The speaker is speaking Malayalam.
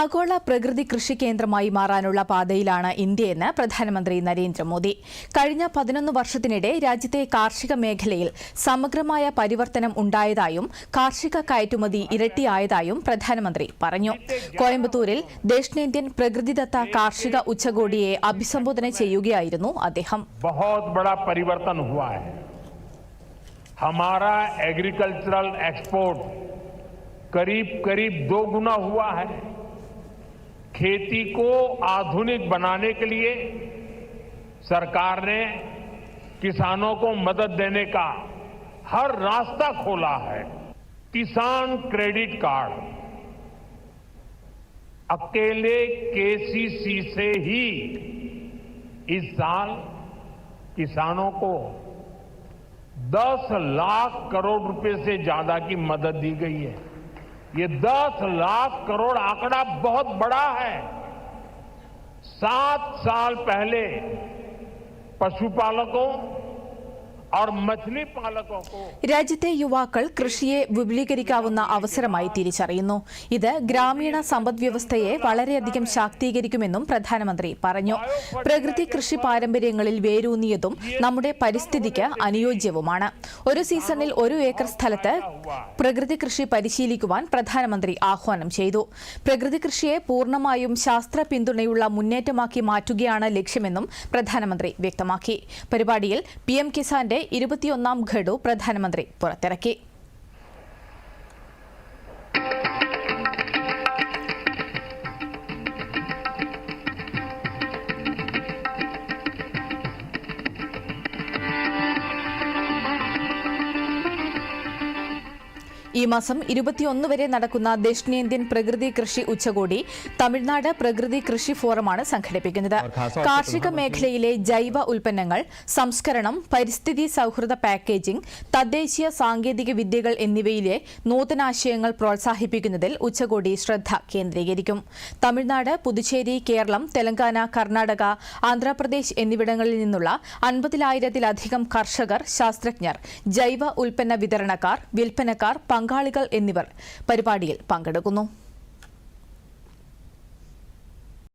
ആഗോള പ്രകൃതി കൃഷി കേന്ദ്രമായി മാറാനുള്ള പാതയിലാണ് ഇന്ത്യയെന്ന് പ്രധാനമന്ത്രി നരേന്ദ്രമോദി കഴിഞ്ഞ പതിനൊന്ന് വർഷത്തിനിടെ രാജ്യത്തെ കാർഷിക മേഖലയിൽ സമഗ്രമായ പരിവർത്തനം ഉണ്ടായതായും കാർഷിക കയറ്റുമതി ഇരട്ടിയായതായും പ്രധാനമന്ത്രി പറഞ്ഞു കോയമ്പത്തൂരിൽ ദക്ഷിണേന്ത്യൻ പ്രകൃതിദത്ത കാർഷിക ഉച്ചകോടിയെ അഭിസംബോധന ചെയ്യുകയായിരുന്നു അദ്ദേഹം बहुत बड़ा परिवर्तन हुआ है हमारा एग्रीकल्चरल एक्सपोर्ट करीब करीब दो गुना हुआ है खेती को आधुनिक बनाने के लिए सरकार ने किसानों को मदद देने का हर रास्ता खोला है। किसान क्रेडिट कार्ड। अकेले केसीसी से ही इस साल किसानों को 10 लाख करोड़ रुपए से ज़्यादा की मदद दी गई है। ये 10 लाख करोड़ आंकड़ा बहुत बड़ा है। सात साल पहले पशुपालकों രാജ്യത്തെ യുവാക്കൾ കൃഷിയെ വിപുലീകരിക്കാവുന്ന അവസരമായി തിരിച്ചറിയുന്നു. ഇത് ഗ്രാമീണ സമ്പദ്വ്യവസ്ഥയെ വളരെയധികം ശാക്തീകരിക്കുമെന്നും പ്രധാനമന്ത്രി പറഞ്ഞു. പ്രകൃതി കൃഷി പാരമ്പര്യങ്ങളിൽ വേരൂന്നിയതും നമ്മുടെ പരിസ്ഥിതിക്ക് അനുയോജ്യവുമാണ്. ഒരു സീസണിൽ ഒരു ഏക്കർ സ്ഥലത്ത് പ്രകൃതി കൃഷി പരിശീലിക്കുവാൻ പ്രധാനമന്ത്രി ആഹ്വാനം ചെയ്തു. പ്രകൃതി കൃഷിയെ പൂർണമായും ശാസ്ത്ര പിന്തുണയുള്ള മുന്നേറ്റമാക്കി മാറ്റുകയാണ് ലക്ഷ്യമെന്നും പ്രധാനമന്ത്രി വ്യക്തമാക്കി. പരിപാടിയിൽ പി എം കിസാന്റെ ഇരുപത്തിയൊന്നാം ഘഡു പ്രധാനമന്ത്രി പുറത്തിറക്കി. ഈ മാസം ഇരുപത്തിയൊന്ന് വരെ നടക്കുന്ന ദക്ഷിണേന്ത്യൻ പ്രകൃതി കൃഷി ഉച്ചകോടി തമിഴ്നാട് പ്രകൃതി കൃഷി ഫോറമാണ് സംഘടിപ്പിക്കുന്നത്. കാർഷിക മേഖലയിലെ ജൈവ ഉൽപ്പന്നങ്ങൾ സംസ്കരണം പരിസ്ഥിതി സൌഹൃദ പാക്കേജിംഗ് തദ്ദേശീയ സാങ്കേതിക വിദ്യകൾ എന്നിവയിലെ നൂതനാശയങ്ങൾ പ്രോത്സാഹിപ്പിക്കുന്നതിൽ ഉച്ചകോടി ശ്രദ്ധ കേന്ദ്രീകരിക്കും. തമിഴ്നാട് പുതുച്ചേരി കേരളം തെലങ്കാന കർണാടക ആന്ധ്രാപ്രദേശ് എന്നിവിടങ്ങളിൽ നിന്നുള്ള അൻപതിനായിരത്തിലധികം കർഷകർ ശാസ്ത്രജ്ഞർ ജൈവ ഉൽപ്പന്ന വിതരണക്കാർ വിൽപ്പനക്കാർ പങ്കാളികൾ എന്നിവർ പരിപാടിയിൽ പങ്കെടുക്കുന്നു